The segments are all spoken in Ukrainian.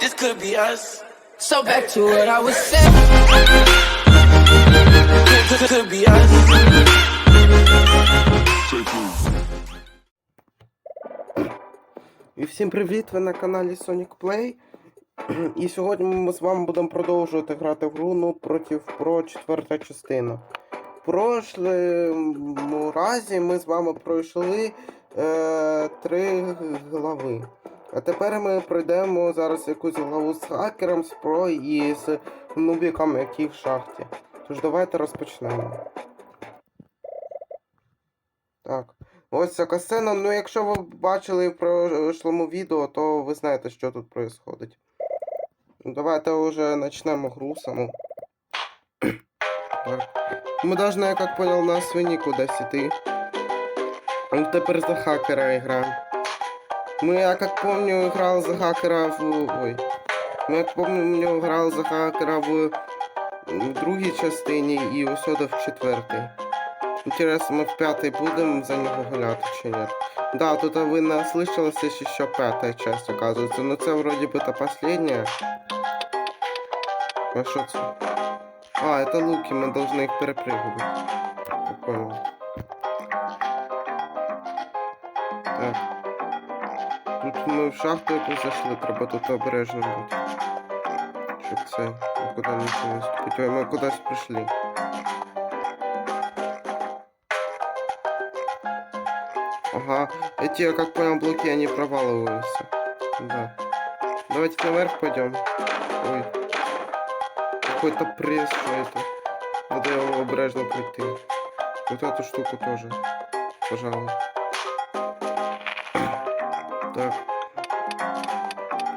this could be us. So back to what I was saying. Could, could, be us. І всім привіт! Ви на каналі Sonic Play. І сьогодні ми з вами будемо продовжувати грати в гру ну, проти Pro четверта частина. В прошлому разі ми з вами пройшли е, три глави. А тепер ми пройдемо зараз якусь главу з хакером, з Pro і з нубіком, який в шахті. Тож давайте розпочнемо. Так. Ось ця сцена. Ну, якщо ви бачили в прошлому відео, то ви знаєте, що тут відбувається. Ну, давайте вже почнемо гру саму. Так. Мы должны, как понял, на свині кудись іти. Ну, тепер за хакера граємо. Мы, я как помню, грал за хакера в... Ой. Мы, як помню, грал за хакера в, в другій частині і усюди в четвертій. Интересно, мы в пятой будем за него гуляти чи нет? Да, тут вы наслышалось, есть еще пятая часть, оказывается. Но это вроде бы это последняя. А что это? А, это луки, мы должны их перепрыгивать. Я понял. Так. Тут ми в шахту якусь зайшли, треба тут обережним бути. Щоб це нікуди нічого не ступити. Ой, ми кудись прийшли. Ага, эти, я как понял, блоки, они проваливаются. Да. Давайте наверх пойдем. Ой. Какой-то пресс, это. Надо его обережно пройти. Вот эту штуку тоже. Пожалуй. Так.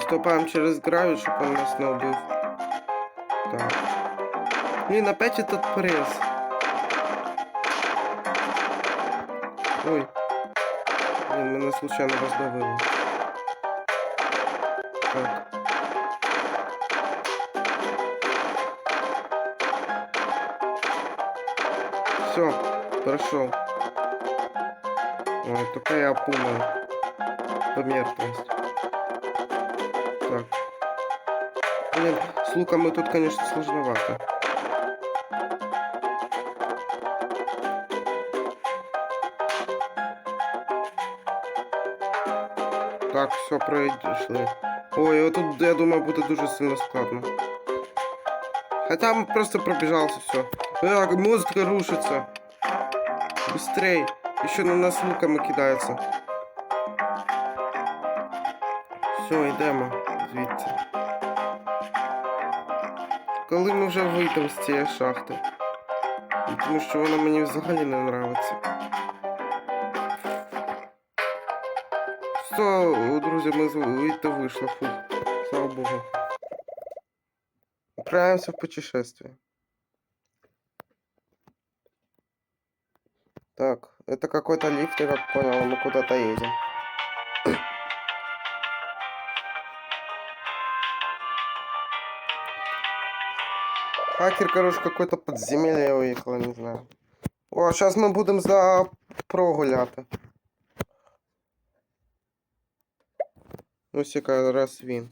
Ступаем через гравий, чтобы он нас не убил. Так. Блин, опять этот пресс. Ой. Блин, мене случайно роздавило. Так. Все, прошел. Ой, только я пума. Помертвость. Так. Блин, с луком тут, конечно, сложновато. Так, все, пройшли. Ой, вот тут, я думаю, буде дуже сильно складно. Хотя мы просто пробежался, все. Так, мозг рушится. Быстрей. Еще на нас луками кидается. Все, йдемо звідси. Коли ми вже вийдемо з цієї шахти? Тому що вона мені взагалі не нравиться. Що, друзі, ми з вийти вийшло, фу. Слава Богу. Отправляемся в путешествие. Так, это какой-то лифт, я как понял, мы куда-то едем. Хакер, короче, какой-то подземелье уехал, не знаю. О, сейчас мы будем за прогуляти. Ну, сика, раз він.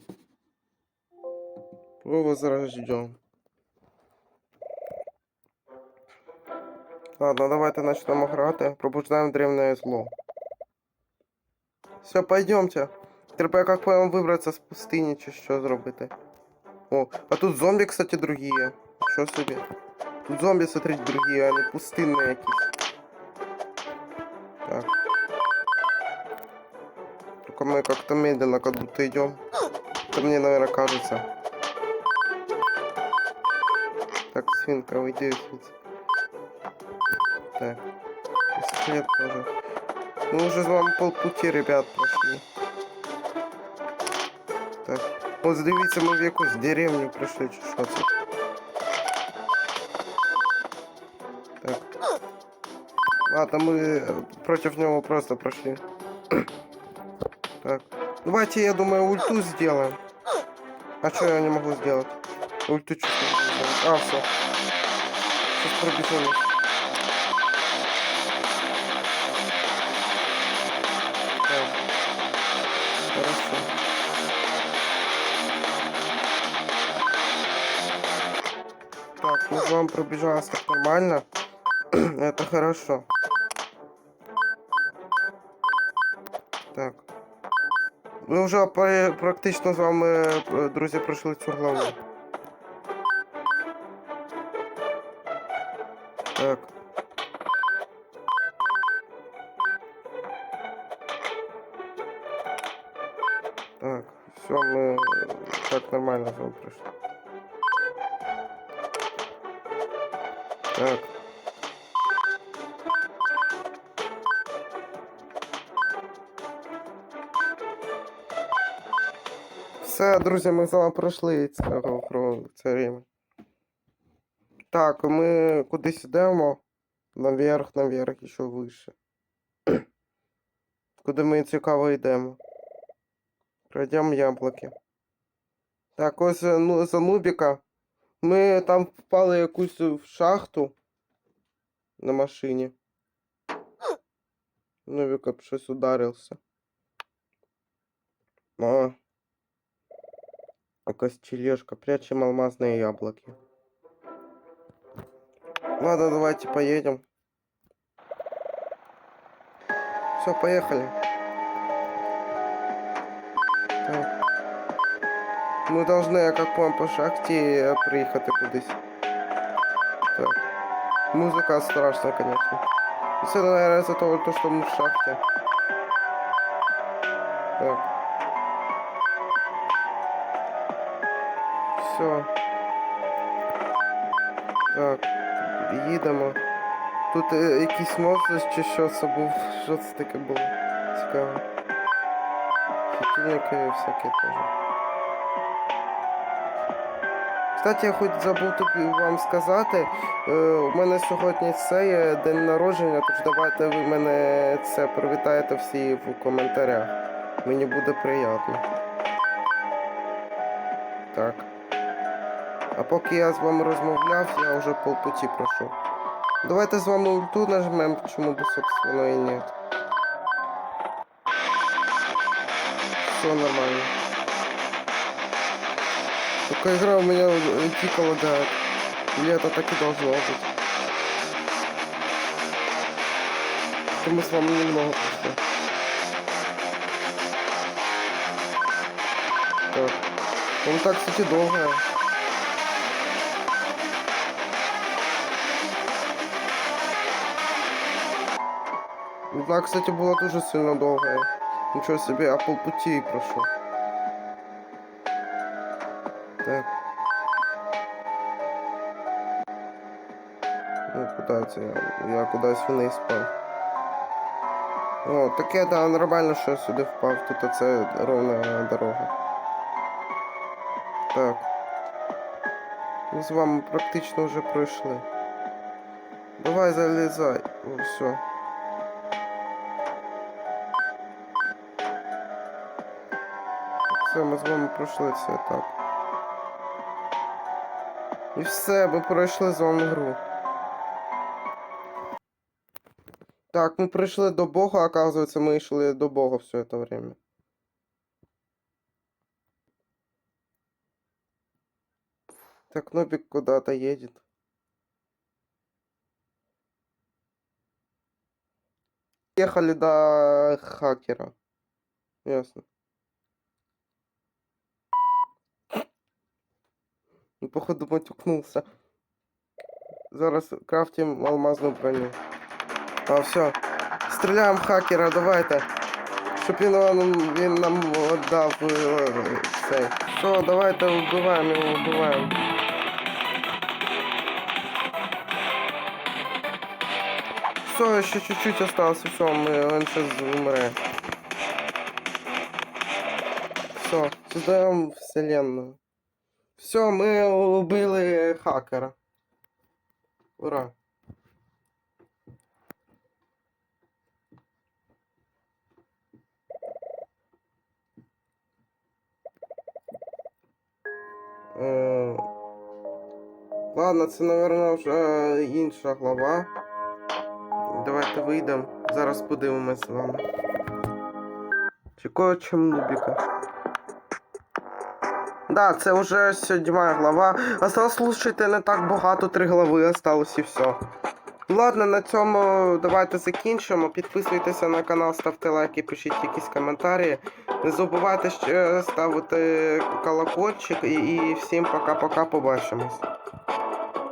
Возрожден. Ладно, давайте начнемо грати. Пробуждаємо древнє зло. Все, пойдемте. Треба, я как понял, вибратися з пустині чи що зробити. О, а тут зомби, кстати, другие. Що собі? Тут зомби, смотрите, другие, а не пустынные якісь. Так. Только мы как-то медленно как будто идем. Это мне, наверное, кажется. Так, свинка, уйди отсюда. Так. Пистолет тоже. Мы уже с вами полпути, ребят, прошли. Так. Ось дивіться, ми в якусь деревню прийшли, чи Ладно, мы э, против него просто прошли. Так. Давайте, я думаю, ульту сделаем. А что я не могу сделать? Ульту что А, все. Сейчас пробежим. Так. Так, ну вам пробежалось так нормально. Это хорошо. Так. Ми вже практично з вами, е, друзі, пройшли цю главу. Так. Так, все, ми так нормально з вами пройшли. Так. Все, друзі, ми з вами пройшли цього про це время. Так, ми кудись йдемо. Наверх, наверх, ще вище. Куди ми цікаво йдемо. Пройдемо яблуки. Так, ось е, ну, за Нубіка. Ми там впали якусь в шахту на машині. Нубік об щось ударився. А. Якась тележка, прячем алмазные яблоки. Ладно, давайте поедем. Все, поехали. Так. Мы должны, я как понял, по шахте приїхати кудись. Так. Музыка страшная, конечно. Це, наверное, из-за того, то, что мы в шахте. Все. Так, їдемо. Тут е, якийсь моцис чи що це був? Що це таке було? Цікаво. Світильники всякі теж. Кстати, я хоч забув тобі вам сказати, е, у мене сьогодні це є день народження, тож давайте ви мене це привітаєте всі в коментарях. Мені буде приємно. Так. А поки я з вами розмовляв, я вже полпуті пройшов. Давайте з вами ульту нажмем, чому би, собственно, і ні. Все нормально. Только игра у меня э, дико лагает. Или это так и должно быть. То мы с вами немного прошли. Так. Он так, кстати, долгая. Да, кстати, була дуже сильно довга. Нічого собі, а полпуті і пройшов. Так. Ну, це я? Я кудись вниз впав. О, таке, да, нормально, що я сюди впав. Тут це ровна дорога. Так. Ми з вами практично вже пройшли. Давай залізай. О, все. Все, ми з вами пройшли цей етап. І все, ми пройшли з вами гру. Так, ми прийшли до Бога, оказується, ми йшли до Бога все это время. Так, Нобик куда-то едет. Ехали до хакера. Ясно. Ну, походу матюкнулся. Зараз крафтим алмазну броню. А, все. Стріляємо в хакера, давайте. Щоб він, нам- він нам віддав е, цей. Все, давайте вбиваємо його, вбиваємо. Все, ще чуть-чуть осталось, все, ми, він сейчас умре. Все, создаем вселенную. Все, ми убили хакера. Ура. Е, Ладно, це, напевно, вже інша глава. Давайте вийдемо. Зараз подивимось з вами. Кого чим нубіка. Да, це вже сьома глава. Осталось слушайте не так багато, три глави осталось і все. Ладно, на цьому давайте закінчимо. Підписуйтеся на канал, ставте лайки, пишіть якісь коментарі. Не забувайте ще ставити колокольчик і, і всім пока-пока, побачимось.